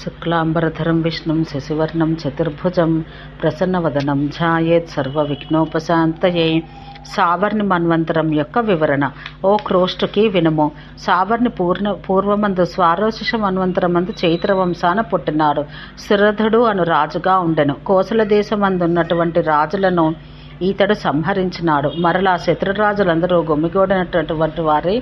శుక్లాంబరధరం విష్ణుం శశివర్ణం చతుర్భుజం ప్రసన్నవదనం ఝాయేత్ సర్వ విఘ్నోపశాంతయే సావర్ణి మన్వంతరం యొక్క వివరణ ఓ క్రోష్టుకి వినుము సావర్ణి పూర్ణ పూర్వమందు స్వారోశిష మన్వంతరమందు చైత్ర వంశాన పుట్టినాడు। సురధుడు అను రాజుగా ఉండెను। కోసల దేశమందున్నటువంటి రాజులను ఈతడు సంహరించినాడు. మరలా శత్రురాజులందరూ గుమ్మిగూడినటువంటి వారి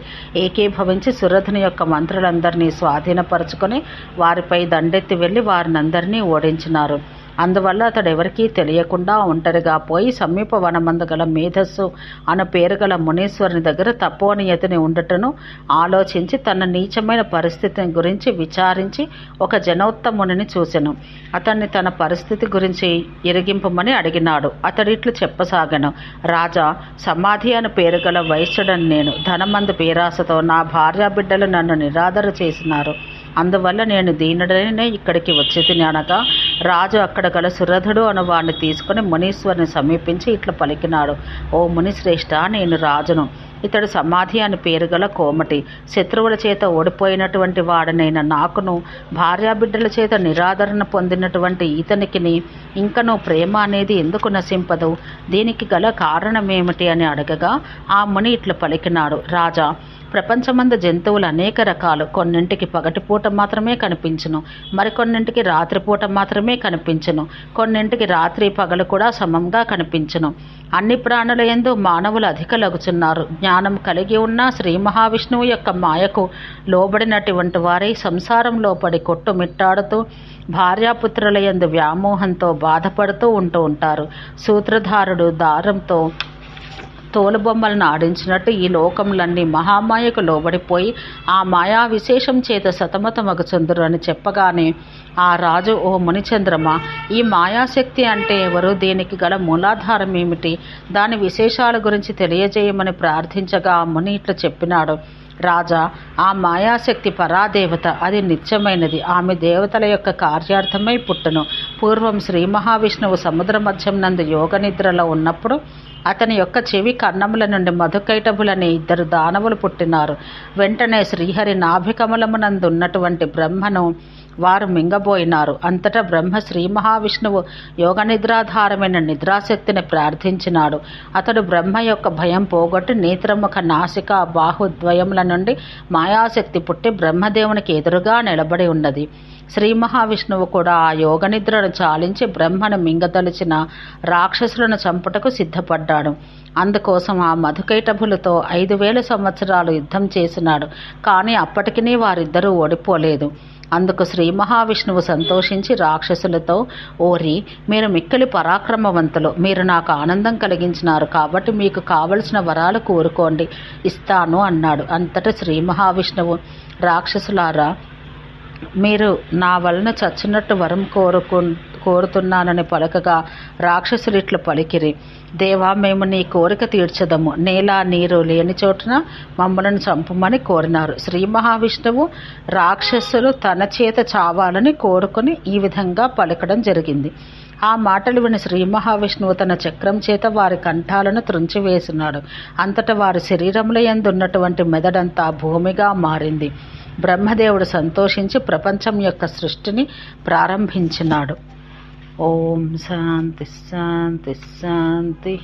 ఏకీభవించి సురధుని యొక్క మంత్రులందరినీ స్వాధీనపరుచుకొని వారిపై దండెత్తి వెళ్ళి వారినందరినీ ఓడించినారు. అందువల్ల అతడు ఎవరికీ తెలియకుండా ఒంటరిగా పోయి సమీప వనమందు గల మేధస్సు అను పేరు గల మునీశ్వరుని దగ్గర తపోనియతిని ఉండటను ఆలోచించి తన నీచమైన పరిస్థితిని గురించి విచారించి ఒక జనోత్తమునిని చూసెను. అతన్ని తన పరిస్థితి గురించి ఎరిగింపమని అడిగినాడు. అతడిట్లు చెప్పసాగను. రాజా సమాధి అని పేరు గల వైశ్యుడని నేను ధనమందు పేరాసతో నా భార్యాబిడ్డలు నన్ను నిరాదర చేసినారు అందువల్ల నేను దీనుడనే ఇక్కడికి వచ్చేది అనగా రాజు అక్కడ గల సురధుడు అను వాడిని తీసుకుని మునీశ్వరుని సమీపించి ఇట్లా పలికినాడు. ఓ మునిశ్రేష్ఠ నేను రాజును. ఇతడు సమాధి అని పేరు గల కోమటి. శత్రువుల చేత ఓడిపోయినటువంటి వాడనైన నాకును భార్యాబిడ్డల చేత నిరాదరణ పొందినటువంటి ఇతనికిని ఇంకనూ ప్రేమ అనేది ఎందుకు నశింపదు? దీనికి గల కారణమేమిటి అని అడగగా ఆ ముని ఇట్లా పలికినాడు. రాజా ప్రపంచమంద జంతువులు అనేక రకాలు. కొన్నింటికి పగటిపూట మాత్రమే కనిపించును. మరికొన్నింటికి రాత్రిపూట మాత్రమే కనిపించును. కొన్నింటికి రాత్రి పగలు కూడా సమంగా కనిపించును. అన్ని ప్రాణుల ఎందు మానవులు అధికలగుచున్నారు జ్ఞానం కలిగి ఉన్న శ్రీ మహావిష్ణువు యొక్క మాయకు లోబడినటువంటి వారై సంసారంలో పడి కొట్టుమిట్టాడుతూ భార్యాపుత్రుల ఎందు వ్యామోహంతో బాధపడుతూ ఉంటూ ఉంటారు. సూత్రధారుడు దారంతో తోలుబొమ్మలను ఆడించినట్టు ఈ లోకములన్నీ మహామాయకు లోబడిపోయి ఆ మాయా విశేషం చేత సతమతమగుచుందురు అని చెప్పగానే ఆ రాజు ఓ మునిచంద్రమ ఈ మాయాశక్తి అంటే ఎవరు? దీనికి గల మూలాధారం ఏమిటి దాని విశేషాల గురించి తెలియజేయమని ప్రార్థించగా ఆ ముని ఇట్లా చెప్పినాడు. రాజా ఆ మాయాశక్తి పరాదేవత అది నిత్యమైనది. ఆమె దేవతల యొక్క కార్యార్థమై పుట్టను. పూర్వం శ్రీ మహావిష్ణువు సముద్ర మధ్యం నందు యోగ నిద్రలో ఉన్నప్పుడు అతని యొక్క చెవి కన్నముల నుండి మధుకైటభులని ఇద్దరు దానవులు పుట్టినారు. వెంటనే శ్రీహరి నాభికమలమునందు ఉన్నటువంటి బ్రహ్మను వారు మింగబోయినారు. అంతటా బ్రహ్మ శ్రీ మహావిష్ణువు యోగ నిద్రాధారమైన నిద్రాశక్తిని ప్రార్థించినాడు. అతడు బ్రహ్మ యొక్క భయం పోగొట్టి నేత్రముఖ నాసిక బాహుద్వయముల నుండి మాయాశక్తి పుట్టి బ్రహ్మదేవునికి ఎదురుగా నిలబడి ఉన్నది. శ్రీ మహావిష్ణువు కూడా ఆ యోగ నిద్రను చాలించి బ్రహ్మను మింగదలిచిన రాక్షసులను చంపుటకు సిద్ధపడ్డాడు. అందుకోసం ఆ మధుకైటభులతో ఐదు వేల సంవత్సరాలు యుద్ధం చేసినాడు. కానీ అప్పటికినీ వారిద్దరూ ఓడిపోలేదు. అందుకు శ్రీ మహావిష్ణువు సంతోషించి రాక్షసులతో ఓరి మీరు మిక్కిలి పరాక్రమవంతులు. మీరు నాకు ఆనందం కలిగించినారు కాబట్టి మీకు కావలసిన వరాలు కోరుకోండి. ఇస్తాను అన్నాడు. అంతటా శ్రీ మహావిష్ణువు రాక్షసులారా మీరు నా వలన చచ్చినట్టు వరం కోరుకు కోరుతున్నానని పలకగా రాక్షసులు ఇట్లు పలికిరి. దేవా మేము నీ కోరిక తీర్చదము. నేల నీరు లేని చోటున మమ్మలను చంపమని కోరినారు. శ్రీ మహావిష్ణువు రాక్షసులు తన చేత చావాలని కోరుకుని ఈ విధంగా పలకడం జరిగింది. ఆ మాటలు విని శ్రీ మహావిష్ణువు తన చక్రం చేత వారి కంఠాలను త్రుంచివేసినాడు. అంతటా వారి శరీరంలో ఉన్నటువంటి మెదడంతా భూమిగా మారింది. బ్రహ్మదేవుడు సంతోషించి ప్రపంచం యొక్క సృష్టిని ప్రారంభించినాడు. ఓం శాంతి శాంతి శాంతి.